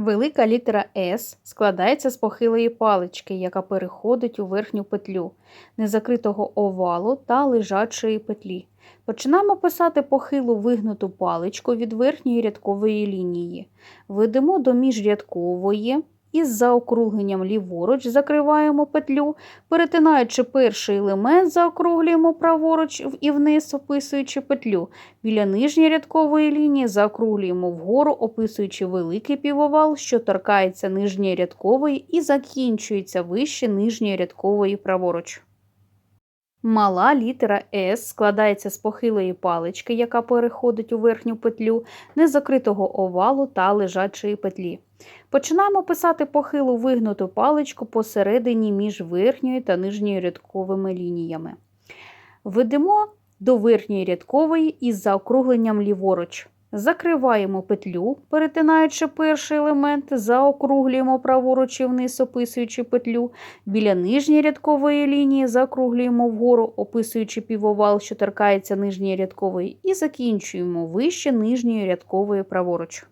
Велика літера С складається з похилої палички, яка переходить у верхню петлю, незакритого овалу та лежачої петлі. Починаємо писати похилу вигнуту паличку від верхньої рядкової лінії. Ведемо до міжрядкової і з заокругленням ліворуч закриваємо петлю, перетинаючи перший елемент, заокруглюємо праворуч і вниз, описуючи петлю. Біля нижньої рядкової лінії заокруглюємо вгору, описуючи великий півовал, що торкається нижньої рядкової і закінчується вище нижньої рядкової праворуч. Мала літера С складається з похилої палички, яка переходить у верхню петлю, незакритого овалу та лежачої петлі. Починаємо писати похилу вигнуту паличку посередині між верхньою та нижньою рядковими лініями. Ведемо до верхньої рядкової із заокругленням ліворуч. Закриваємо петлю, перетинаючи перший елемент, заокруглюємо праворуч і вниз, описуючи петлю. Біля нижньої рядкової лінії закруглюємо вгору, описуючи півовал, що торкається нижньої рядкової, і закінчуємо вище нижньої рядкової праворуч.